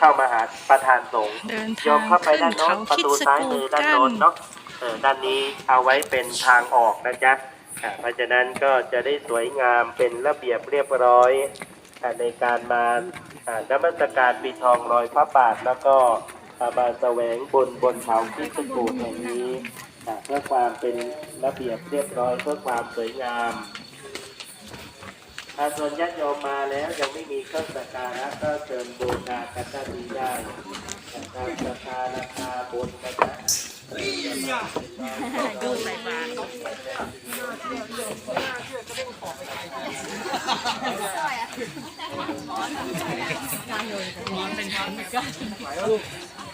เข้ามาหาประธานสงฆ์เดินโยทางมเข้าไปขึ้นด้านโน้เขานประคิดตูสซ้ายกูมือกัด้านโน้นนเนาะเออด้านนี้เอาไว้เป็นทางออกนะจ๊ะอ่าเพราะฉะนั้นก็จะได้สวยงามเป็นระเบียบเรียบร้อยอ่าในการมาอ่านมัสการปีทองลอยพระบาทแล้วก็อ่ามาแสวงบนบนเขาคิดสกูแห่งนี้ อ่าเพื่อความเป็นระเบียบเรียบร้อยเพื่อความสวยงามถ้า ส่วนญาติโยมมาแล้วยังไม่มีเครื่องสักการะก็เชิญบูชากันได้ดีได้แต่การสักการะคาบนนะจ๊ะดูใส่บาตร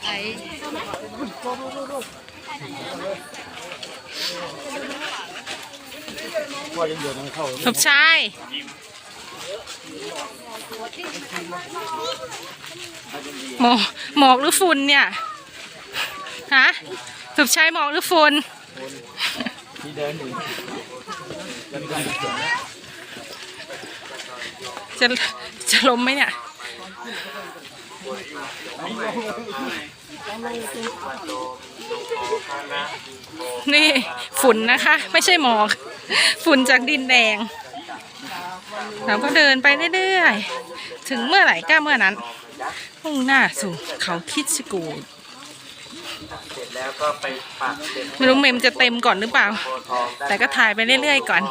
ไอ้สมชาย หมอกหมอกหรือฝุ่นเนี่ย ฮะสุบใช้หมอกหรือฝุ่นที่เดินอยู่จะจะล้มไหมเนี่ยนี่ ฝุ่นนะคะ ไม่ใช่หมอก ฝุ่นจากดินแดง เราก็เดินไปเรื่อยๆ ถึงเมื่อไหร่ก็เมื่อนั้นมุ่งหน้าสู่เขาคิดสกูดเสร็จแล้วก็ไม่รู้เมมจะเต็มก่อนหรือเปล่า แต่ก็ถ่ายไปเรื่อยๆ ก่อน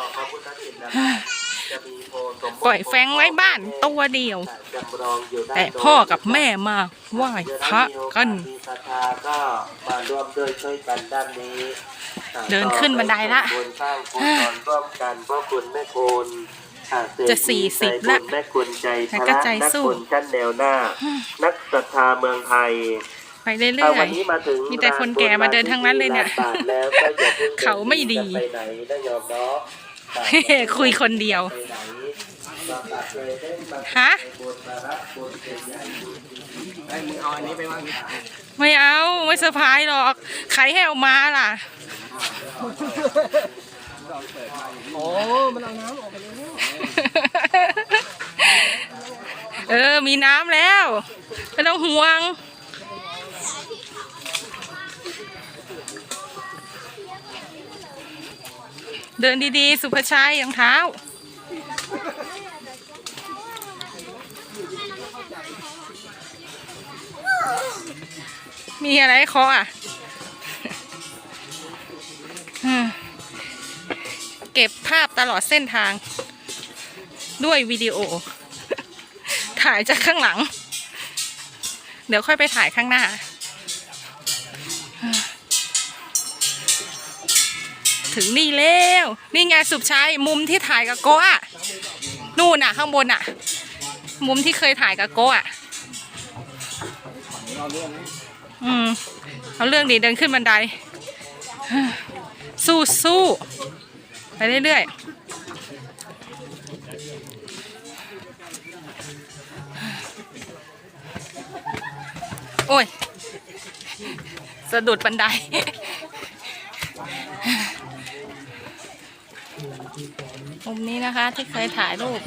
ปล่อยแฟงไว้บ้านตัวเดียว แต่พ่อกับแม่มาไหว้พระกันเดินขึ้นบันไดละร่วมกันพราะคุณแม่คุณ จะสี่สิบใจละบุญแม่คุณใจแต่พก็ระใจนักสู้บุญชั้นแนวหน้า นักศรัทธาเมืองไทย ไปเรื่ถ้าอวัยนนี้มาถึงมีแต่คนแก่มาเดินทั้งนั้นเลยเนี่ยลาบาทแล้วก็อย่าเพิ่งเขาไม่ดีจะไปไหนนะโยมเนาะๆคุยคนเดียวไปไหนมาตัดเลยได้มาฮะบุญมารับบุญเป็นใหญ่ไอ้มึงเอาอันนี้ไปวางไม่เอาไม่เซอร์ไพรส์หรอก ใครให้เอามาล่ะโอ้ มันเอาน้ำออกไปเลย เออ มีน้ำแล้ว ไม่ต้องห่วง เดินดีๆ สุภชัยรองเท้า มีอะไรให้เคาะอะเก็บภาพตลอดเส้นทาง ด้วยวิดีโอ ถ่ายจากข้างหลัง เดี๋ยวค่อยไปถ่ายข้างหน้า ถึงนี่แล้วนี่ไงสุบชัยมุมที่ถ่ายกับโกะนู่นน่ะ ข้างบนน่ะ มุมที่เคยถ่ายกับโกะอืมเอาเรื่องดีเดินขึ้นบันได สู้สู้ไปเรื่อยๆ โอ้ย สะดุดบันได มุมนี้นะคะที่เคยถ่ายรูป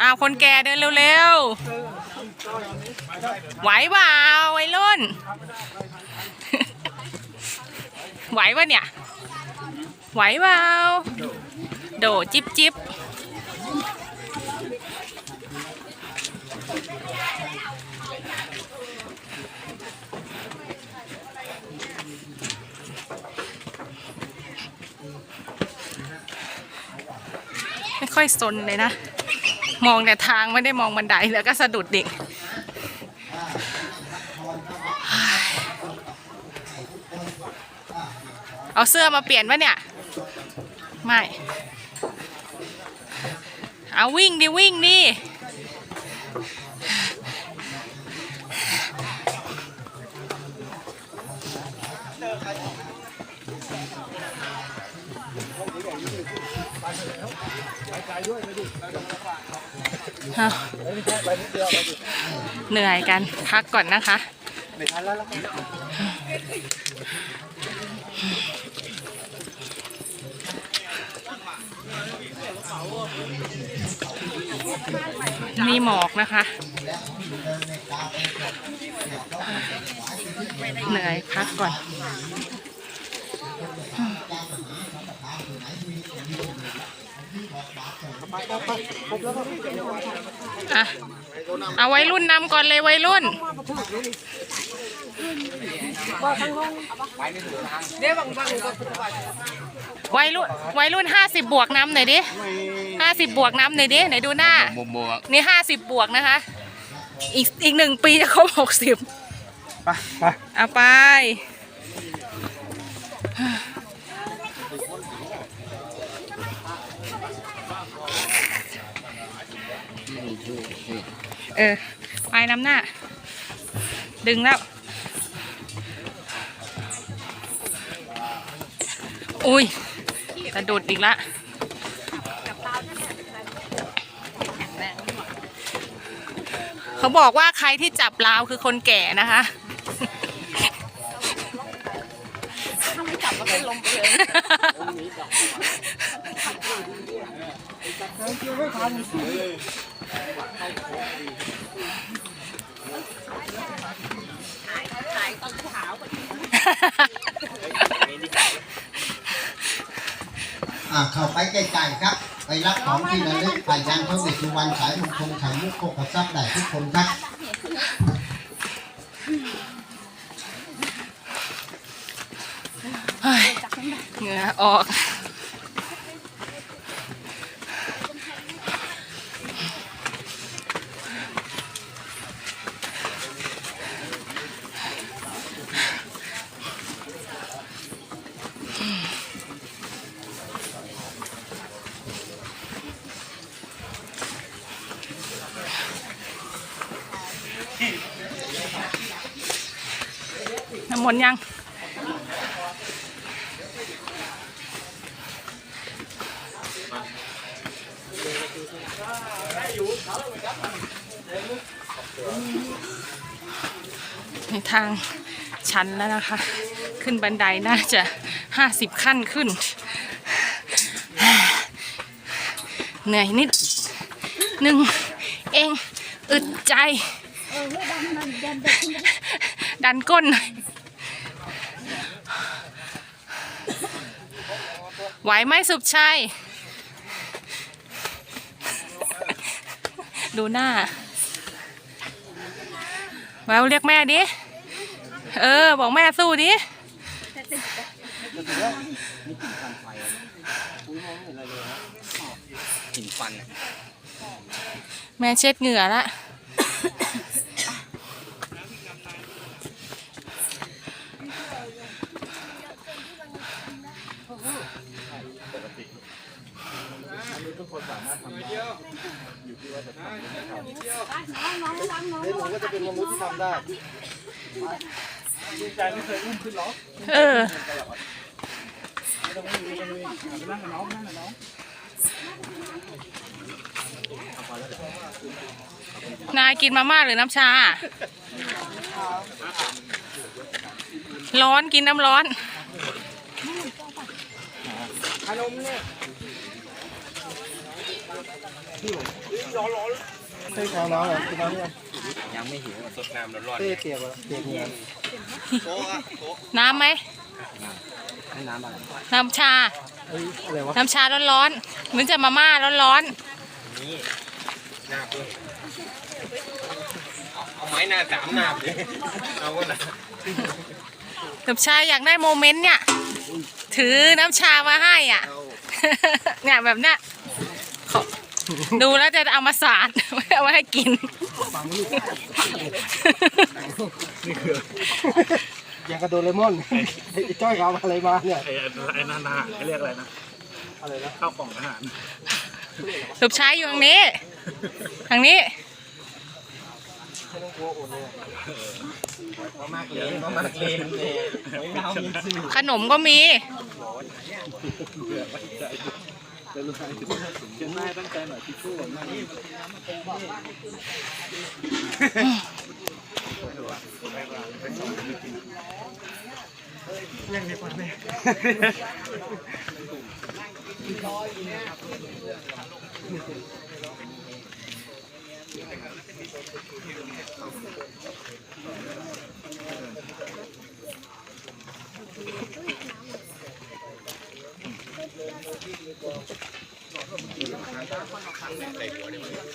อ้าว คนแก่เดินเร็วๆ ไหวเปล่าไอ้รุ่น ไหวปะเนี่ย ไหวเปล่าโดจิบจิบ ค่อยสนเลยนะ มองแต่ทางไม่ได้มองบันไดแล้วก็สะดุดเด็กเอาเสื้อมาเปลี่ยนวะเนี่ย ไม่ เอาวิ่งดิวิ่งดิ เหนื่อยกันพักก่อนนะคะนแล้วล่หมอกนะคะ เหนื่อยพักก่อน อะเอาวัยรุ่นนำก่อนเลยวัยรุ่นวัยรุ่นวัยรุ่นห้าสิบบวกน้ำหน่อยดิห้าสิบบวกน้ำหน่อยดิไหนดูหน้าโมโมนี่ห้าสิบบวกนะคะ อีกอีกหนึ่งปีจะครบหกสิบไปไปเอาไป เออไปน้ำหน้า ดึงแล้ว อุ้ยกระโดดอีกละเขาบอกว่าใครที่จับราวคือคนแก่นะคะถ้าไม่จับก็เป็นลมไปเลย อ่าเข้าไปใกล้ๆครับ ไปรับของที่ระลึกผ่ายันพระเวสสุวรรณสายมงคลไข่มุกโคกทรัพย์ได้ทุกคนครับเหงื่อออก น้ำมนต์ยัง ในทางชันแล้วนะคะ ขึ้นบันไดน่าจะห้าสิบขั้นขึ้น เหนื่อยนิดหนึ่งเอง อึดใจ ดันก้นหน่อย ไหวไหมสุบชัย ดูหน้า แววเรียกแม่ดิ เออ บอกแม่สู้ดิหินฟันแม่เช็ดเหงื่อละ เดี๋ยวหนูก็จะเป็นมนุษย์ที่ทำได้เออนายกินมาม่าหรือน้ำชา ร้อนกินน้ำร้อนขนมเนี่ย ใช่ข้าวน้ำเหรอกินน้ำยังยังไม่หิวสดน้ำร้อนๆเต้เปียกเหรอเปียกเหงื่อโต๊ะโต๊ะน้ำไหมให้น้ำอะไรน้ำชาเฮ้ยอะไรวะน้ำชาร้อนๆหรือจะมาม่าร้อนนี่หน้าเพื่อนเอาไม้หน้าสามหน้าเลยเอาวะนะๆน้ำชาอยากได้โมเมนต์เนี่ย ถือน้ำชามาให้อะเนี่ยแบบเนี้ยขอ ดูแล้วจะเอามาสาดไม่เอามาให้กินอย่างกระโดเรมอนไอ้จ้อยเอาอะไรมาเนี่ยไอ้ไอ้นานาเขาเรียกอะไรนะอะไรนะข้าวกล่องอาหารสุบชายอยู่ทางนี้ ทางนี้ไม่ต้ องกลัวอุ่นเลยมามากเลนมามากเลนเลยไม่เอามี สื่อขนมก็มีเชียงรายตั้งใจหน่อยทิชชู่มา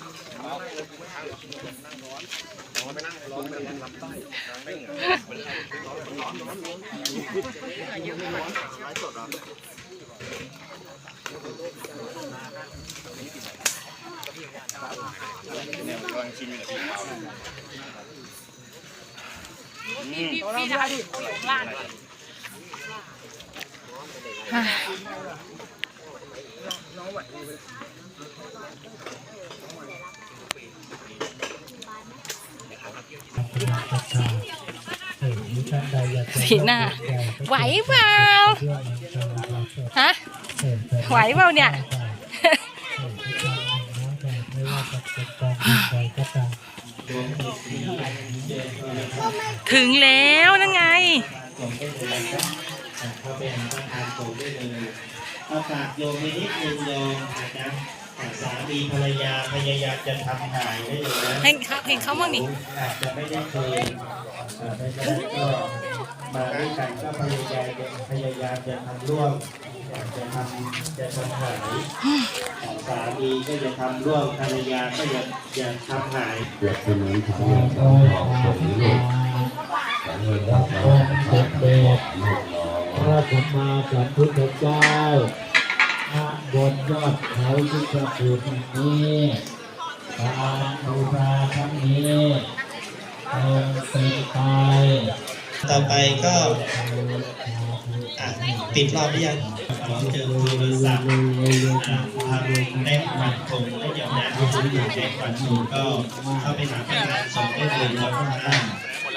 นี่ สีหน้า ไหวเปล่าฮะไหวเปล่าเนี่ยถึงแล้วนั่นไง เอาฝากโยมไปนิดนึงโยมนะสามีภรรยาพยายามจะทำหายได้อยู่นะเห็นเขาเห็นเขาบ้างนี่อาจจะไม่ได้เคยเอ่อไม่ได้ก็มาด้วยกันก็พยายามจะพยายามจะทำร่วมอยากจะทำจะทำหายสามีก็จะทำร่วมภรรยาก็จะจะทำหายเปรียบเสมือนทางเงินทองของโลกทางเงินทองของโลกโลก พระสัมมาสัมพุทธเจ้าณบนยอดเขาที่จะปูแห่งนี้การบูชาครั้งนี้เออเป็นไปต่อไปก็อะปิดรอบหรือยังขอเจอโทรศัพท์อะทำได้ฝันคงได้ยาวนานที่สุดอยู่ในฝันคงก็เข้าไปหาพนักงานส่งได้เลยแล้วก็ได้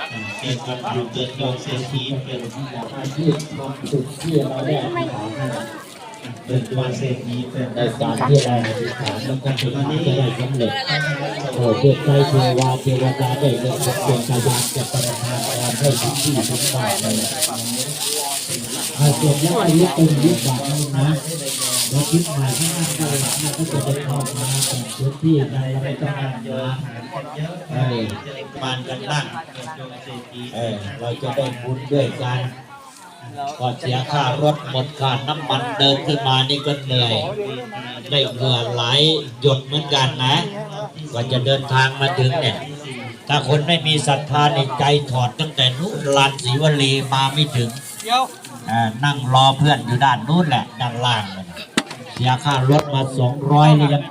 เกี่ยวกับอยู่เกิดโยงเศรษฐีเป็นอาชีพความสุขที่เราได้อธิษฐานให้เป็นตัวเศรษฐีเป็นในการที่เราอธิษฐานแล้วก็ถึงจะได้สำเร็จโอ้เด็กใจเทวาเทวดาได้เงินเป็นดวงกายานจะประทานพรให้ทุกที่ทุกบ้านเลยอาเกิดแล้วอายุเป็นยุคบาทนี้นะ เราคิดใหม่ที่นั่นก็หลังนั่นก็จะได้เข้ามาเป็นพื้นที่ในเราไม่ต้องการเยอะเยอะเออมานกันบ้างเออเราจะได้บุญด้วยกันก็เสียค่ารถหมดค่าน้ำมันเดินขึ้นมานี่ก็เหนื่อยได้เหงื่อไหลหยดเหมือนกันนะกว่าจะเดินทางมาถึงเนี่ย ถ้าคนไม่มีศรัทธาในใจถอดตั้งแต่นู้นลานศรีวลีมาไม่ถึงอ่านั่งรอเพื่อนอยู่ด้านนู้นแหละด้านล่างนั่นน่ะเสียค่ารถมาสองร้อยเลยยัง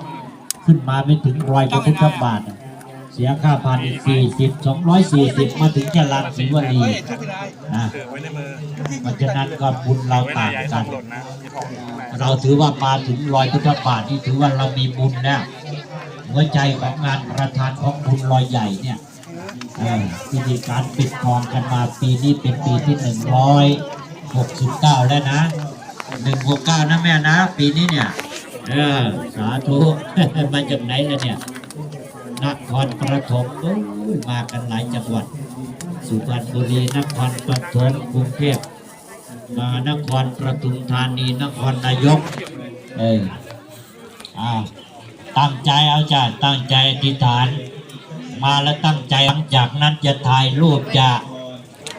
ขึ้นมาไม่ถึงรอยพระพุทธบาท เสียค่าผ่านอีกสี่สิบสองร้อยสี่สิบมาถึงแค่ลานศรีวลีนะถือไว้ในมือเพราะฉะนั้นก็บุญเราต่างกัน เราถือว่ามาถึงรอยพุทธบาทนี่ถือว่าเรามีบุญนะหัวใจของงานประธานของบุญรอยใหญ่เนี่ยพิธีการปิดทองกันมาปีนี้เป็นปีที่หนึ่งร้อยหกสิบเก้าแล้วนะ หนึ่งหกเก้านะแม่นะ ปีนี้เนี่ยเออสาธุมาจากไหนล่ะเนี่ยนครปฐมโอ้ยมากันหลายจังหวัด สุพรรณบุรีนครปฐมกรุงเทพมานครปทุมธานีนครนายก เอออ่าตั้งใจเอาจ้ะตั้งใจอธิษฐาน มาแล้วตั้งใจหลังจากนั้นจะถ่ายรูปจะ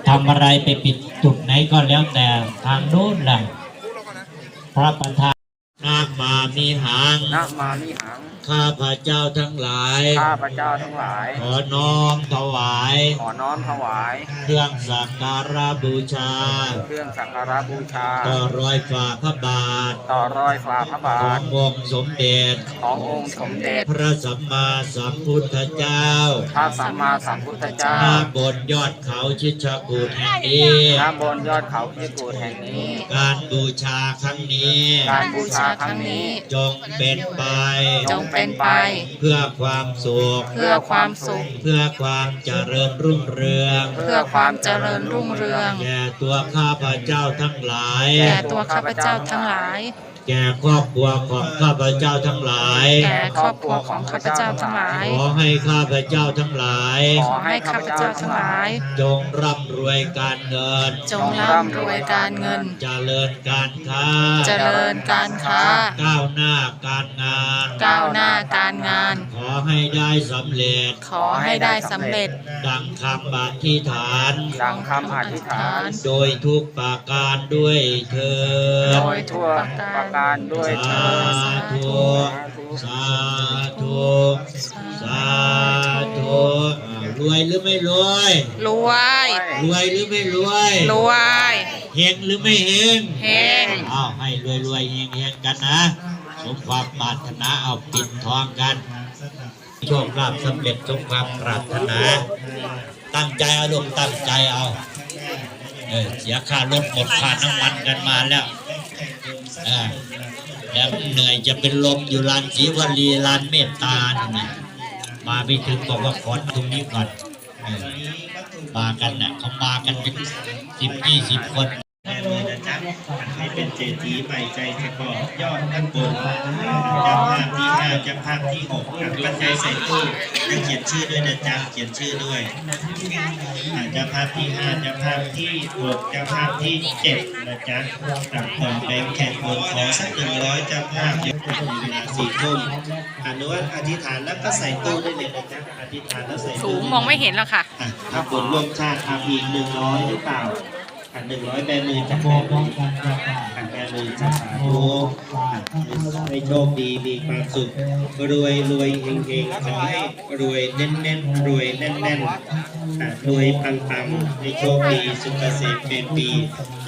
ทำอะไรไปปิดจุดไหนก็แล้วแต่ทางโน้นแหละ พระประธานนามามีหางนะมามิหัง ข้าพระเจ้าทั้งหลาย ข้าพระเจ้าทั้งหลาย ขอน้อมถวาย ขอน้อมถวาย เครื่องสักการะบูชา เครื่องสักการะบูชา ต่อรอยฝ่าพระบาท ต่อรอยฝ่าพระบาขอทงองค์สมเด็จ ขององค์สมเด็จ พระสัมมาสัมพุทธเจ้า พระสัมมาสัมพุทธเจ้าณบนยอดเขาชิชกูฏแห่งนี้ณบนยอดเขาพิกูดแห่งนี้ การบูชาครั้งนี้ การบูชาครั้งนี้ จงเป็นไป จงเป็นไป เพื่อความสุข เพื่อความสุข เพื่อความเจริญรุ่งเรือง เพื่อความเจริญรุ่งเรือง แก่ตัวข้าพระเจ้าทั้งหลาย แก่ตัวข้าพเจ้าทั้งหลาย แก่ครอบครัวของข้าพเจ้าทั้งหลาย แก่ครอบครัวของข้าพเจ้าทั้งหลาย ขอให้ข้าพเจ้าทั้งหลาย ขอให้ข้าพเจ้าทั้งหลาย จงร่ำรวยการเงิน จงร่ำรวยการเงิน เจริญการค้า เจริญการค้า ก้าวหน้าการงาน ก้าวหน้าการงาน ขอให้ได้สำเร็จ ขอให้ได้สำเร็จ ดังคำอธิษฐาน ดังคำอธิษฐาน โดยทุกประการด้วยเธอ โดญยทั่วประการด้วยสาเธอธุสาธุสาธุอ่ารวยหรือไม่รวยรวยรวยหรือไม่รวยรวยเฮงหรือไม่เฮงเฮงเอาให้รวยรวยๆเฮงเฮงๆกันนะสมความปรารถนาเอาปิดทองกันโชคลาภสำเร็จสมความปรารถนา ตั้งใจเอาลูกตั้งใจเอาเออเสียค่ารถหมดค่าน้ำมันกันมาแล้วอ่า แล้วเหนื่อยจะเป็นลมอยู่ลานศรีวลีลานเมตตานี่ยมาไปถึงบอกว่าขอตรงนี้ก่อนมากันนะ่ะเขามากันเป็นสิบยี่สิบคน ศรษฐีใหม่ใจสะกอบยอดข้างบนจะภาพที่ห้าจะภาพที่หกอะบรรยายใส่ตู้ให้เขียนชื่อด้วยนะจ๊ะเขียนชื่อด้วยจะภาพที่ห้าจะภาพที่หกจะภาพที่เจ็ดนะจ๊ะตัดก่อนแบงค์แขกบนขอสักหนึ่งร้อยจะภาพยกเวลาสี่ทุ่มอนุวัตอธิษฐานแล้วก็ใส่ตู้ได้เลยนะจ๊ะอธิษฐานแล้วใส่สูตู้งมองไม่เห็นแล้วค่ะอะทำบุญร่วมชาติทำอีกหนึ่งร้อยหรือเปล่าหนึ่งร้อยแบมือจากแบมือ อะแมือจากสาธุให้โชคดีมีความสุขรวยรวยเฮงเฮงขอให้รวยแน่นแน่นรวยแน่นแน่นรวยปังปังให้โชคดีสุขเกษมเป็นปี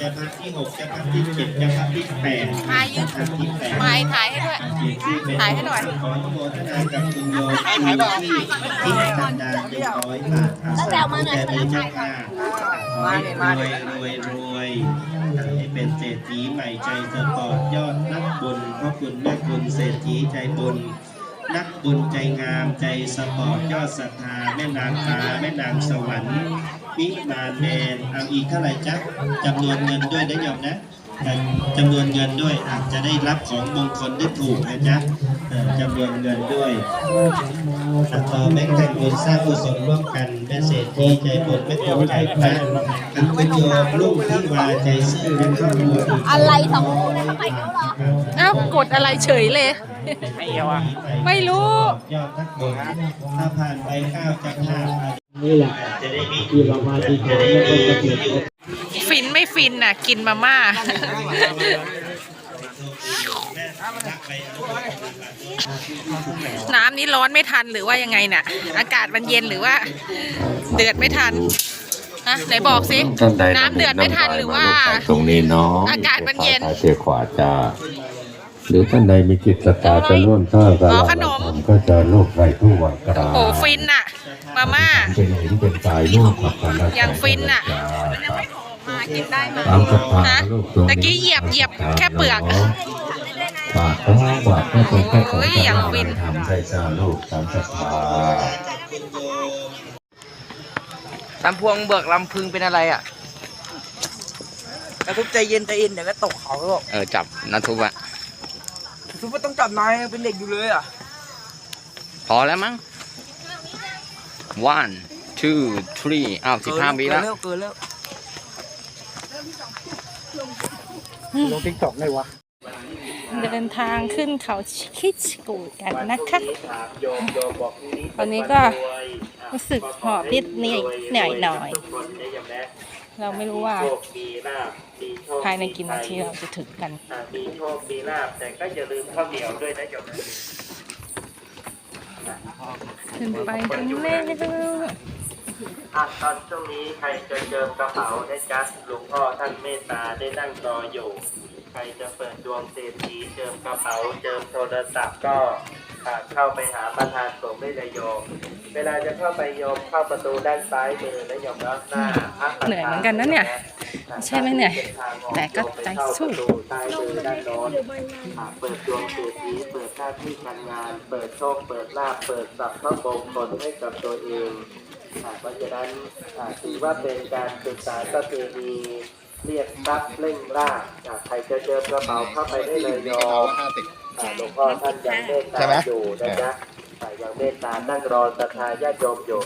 จะพักที่หกจะพักที่เจ็ดจะพักที่แปดถ่ายยืดจะพักที่แปดถ่ายถ่ายให้ด้วยถ่ายให้หน่อยขออนุโมทนากับคุณโยมที่ที่กันดารหนึ่งร้อยบาทอาสาผู้แทนมือเจ้าค่ะขอให้รวยรวยรวย เป็นเศรษฐีใหม่ใจสปอร์ตยอดนักบุญพ่อคุณแม่คุณเศรษฐีใจบุญนักบุญใจงามใจสปอร์ตยอดศรัทธาแม่นางฟ้าแม่นางสวรรค์วิมานแมนเอาอีกเท่าไหร่จ๊ะจำนวนเงินด้วยนะโยมนะ จำนวนเงินด้วยอาจจะได้รับของมงคลได้ถูกนะจ๊ะจำนวนเงินด้วยอัตต่อแม่กันบุญสร้างกุศลร่วมกันแม่เศรษฐีใจบุญแม่ตกใจพระอันคุณโยมลูกที่วาใจซื่อและครอบครัวอีกอะไรสองคู่เนี่ยเขาไปแล้วเหรออ้าวกดอะไรเฉยเลยไม่เอวอะไม่รู้ยอดทักบุญถ้าผ่านไปข้าวจะข้าวนี่แหละจะได้มีที่เรามาที่จะนี่ได้แล้วมี ไม่ฟินน่ะ กินมาม่า น้ำนี้ร้อนไม่ทันหรือว่ายังไงน่ะ อากาศมันเย็นหรือว่า เดือดไม่ทันฮะไหนบอกสิ ท่านใดน้ำเดือดไม่ทันหรือว่า ตรงนี้เนาะอากาศมันเย็น เสียขวาจ้าหรือท่านใดมีจิตศรัทธาจะร่วมท่ากับอ๋อเราขนมทำก็จะโลกไรทุกวันกราโอ้ฟินน่ะ มาม่า เป็นเห็นเป็นกายรูปกับการอย่างฟินน่ะมา กินได้ไหมตามศรัทธาฮะลูกตรงตะนี้กี้เหยียบเหยียบแค่เปลือกบาทก็บาทก็เป็นแค่ของโอ้ยอย่างฟินทำได้จ้าลูกตามศรัทธาตามพวงเบิกลำพึงเป็นอะไรอะกระทุบใจเย็นใจเย็นเดี๋ยวก็ตกเขาหรอกเออจับนัทุบอะทุบไม่ต้องจับนายเป็นเด็กอยู่เลยอะ พอแล้วมั้ง one two three อ้าวสิบห้าวิแล้วเกินแล้วเกินแล้วลงทิกตอกได้วะ เดินทางขึ้นเขาคิดกูดกันนะคะถามโยมโยมบอกพรุ่งนี้ตอนนี้ก็รู้สึกหอบนิดนิดหน่อยหน่อยทุกคนได้ยังแม่เราไม่รู้ว่าโชคมีลาบมีโชคภายในกี่นาทีเราจะถึงกันอ่ามีโชคมีลาบแต่ก็อย่าลืมข้าวเหนียวด้วยนะโยมนะขึ้นไปกันเร็ว อะตอนช่วงนี้ใครจะเจิมกระเป๋าได้จัดหลวงพ่อท่านเมตตาได้นั่งรออยู่ ใครจะเปิดดวงเศรษฐีเจิมกระเป๋าเจิมโทรศัพท์ก็อ่าเข้าไปหาประธานสงฆ์ได้เลยโยม เวลาจะเข้าไปโยมเข้าประตูด้านซ้ายมือนะโยมแล้วหน้าพระประธาเหนื่อยเหมือนกันนะเนี่ยใช่ไหมเหนื่อยแต่ก็ใจสู้เข้าประตูซ้ายมือด้านโน้นอ่าเปิดดวงเศรษฐีเปิดหน้าที่การงาน เปิดโชคเปิดลาภเปิดสัพพะมงคลให้กับตัวเองอ่า เพราะฉะนั้นอ่าถือว่าเป็นการศึกษาประเพณีเรียกทรัพย์เร่งล่าอ่าใครจะเจอกระเป๋าเข้าไปได้เลยโยมอ่าหลวงพ่อท่านยังเมตตาอยู่นะจ๊ะอ่ายังเมตตานั่งรอศรัทธาญาติโยมอยู่